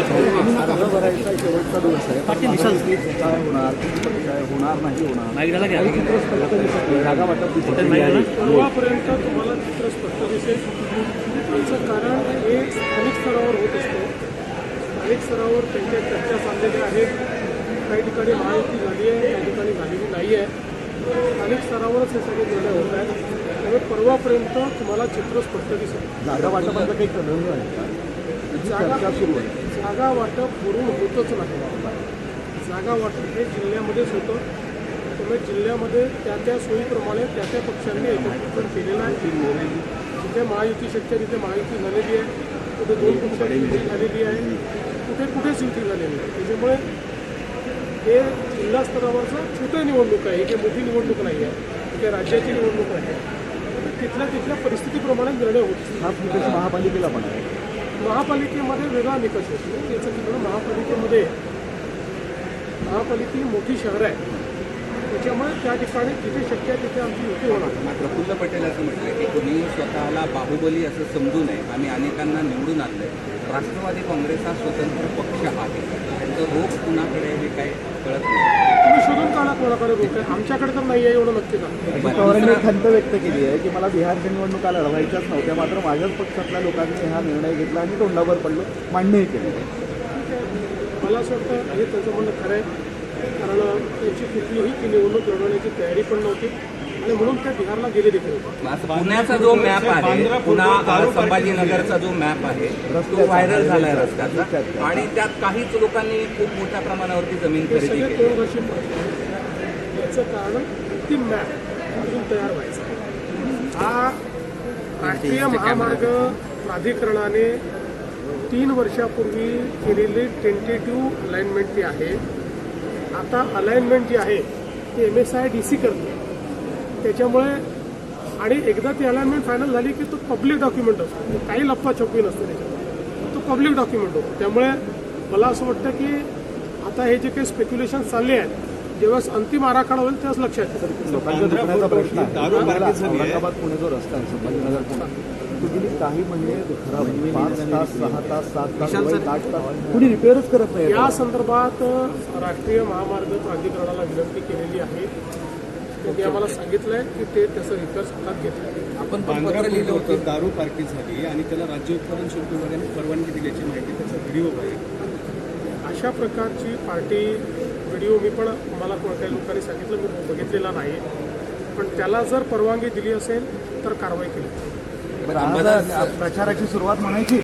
भरायचा शेवटचा दिवस आहे काय होणार काय होणार नाही होणार चित्र स्पष्ट दिसत नाही. जागा वाटप दिसत नाही. परवापर्यंत तुम्हाला चित्र स्पष्ट दिसेल त्याचं कारण हे स्थानिक स्तरावर होत असतं स्थानिक स्तरावर त्यांच्या चर्चा चाललेल्या आहेत काही ठिकाणी महायुती झाली आहे काही ठिकाणी झालेली नाही आहे स्थानिक स्तरावरच हे सगळे निर्णय होत आहेत त्यामुळे परवापर्यंत तुम्हाला चित्र स्पष्ट दिसेल जागा वाटपाचं काही कळलं आहे जागा चर्चा सुरू आहे जागा वाटप पूर्ण होतच नाही. जागा वाटप हे जिल्ह्यामध्येच होतं. त्यामुळे जिल्ह्यामध्ये त्या त्या सोयीप्रमाणे त्या त्या पक्षांनी एकत्रीकरण केलेलं आहे. जिथे महायुती शक्य तिथे महायुती झालेली आहे. कुठे दोन पक्षांची युती झालेली आहे. कुठे कुठेच युती झालेली आहे? त्याच्यामुळे हे जिल्हा स्तरावरचं छोटं निवडणूक आहे. हे मोठी निवडणूक नाही आहे. ही राज्याची निवडणूक आहे. तिथल्या तिथल्या परिस्थितीप्रमाणे निर्णय होत महापालिकेला पण आहे. महापालिकेमध्ये वेगळा निकष होतो याचं कारण महापालिकेमध्ये महापालिका ही मोठी शहर आहे. त्याच्यामुळे त्या ठिकाणी जिथे शक्य आहे तिथे आमची युती होणार. प्रफुल्ल पटेल असं म्हटलं की तुम्ही स्वतःला बाहुबली असं समजू नये. आम्ही अनेकांना निवडून आणलं राष्ट्रवादी काँग्रेस हा स्वतंत्र पक्ष आहे. त्यांचं रोख कुणाकडे हे काही कळत नाही. रोख आहे. आमच्याकडे तर नाही आहे एवढं नक्की का अजित पवारांनी एक खंत व्यक्त केली आहे की मला बिहारच्या निवडणुका लढवायच्याच नव्हत्या मात्र माझ्याच पक्षातल्या लोकांनी हा निर्णय घेतला आणि तोंडावर पडलो मान्यही केलं. मला असं वाटतं हे त्यांचं म्हणणं खरं आहे. कारण त्यांची कुठलीही ती निवडणूक लढवण्याची तयारी पण नव्हती. आणि म्हणून त्या बिहारला गेले देखील. पुण्याचा जो मॅप आहे पुन्हा संभाजीनगरचा जो मॅप आहे तो व्हायरल झालाय रस्त्याचा. आणि त्यात काहीच लोकांनी खूप मोठ्या प्रमाणावरती जमीन खरेदी केली. तोडघशी प्रश्न याचं कारण अंतिम मॅप अजून तयार व्हायचा. हा राष्ट्रीय महामार्ग प्राधिकरणाने तीन वर्षापूर्वी केलेली टेंटेटिव्ह अलाइनमेंट जी आहे आता अलाइनमेंट जी आहे ती M S I D C करते. त्याच्यामुळे आणि एकदा ती अलाइनमेंट फायनल झाली की तो पब्लिक डॉक्युमेंट असतो. काही लप्पाछपी नसते त्याच्यात. तो पब्लिक डॉक्युमेंट होतो. त्यामुळे मला असं वाटतं की आता हे जे काही स्पेक्युलेशन चालले आहेत जेव्हा अंतिम आराखडा होईल तेव्हाच लक्षात दुखण्याचा प्रश्न आहे. औरंगाबाद पुणे जो रस्ता आहे संभाजीनगर पुणे तो गेली काही महिने खराब आहे. पाच तास सहा तास सात तास आठ तास. कुणी रिपेअरच करत नाही या संदर्भात राष्ट्रीय महामार्ग प्राधिकरणाला विनंती केलेली आहे. त्यांनी आम्हाला सांगितलंय की ते त्याचं रिपेअर्स हातात घेतलं. आपण पण बांद्रा पत्र लिहिलं होतं. दारू पार्टी झाली आणि त्याला राज्य उत्पादन शुल्क विभागाने परवानगी दिल्याची माहिती त्याचा व्हिडिओ आहे. अशा प्रकारची पार्टी व्हिडिओ मी पण मला कोणत्याही काही लोकांनी सांगितलं मी बघितलेला नाही. पण त्याला जर परवानगी दिली असेल तर कारवाई केली. प्रचाराची सुरुवात म्हणायची.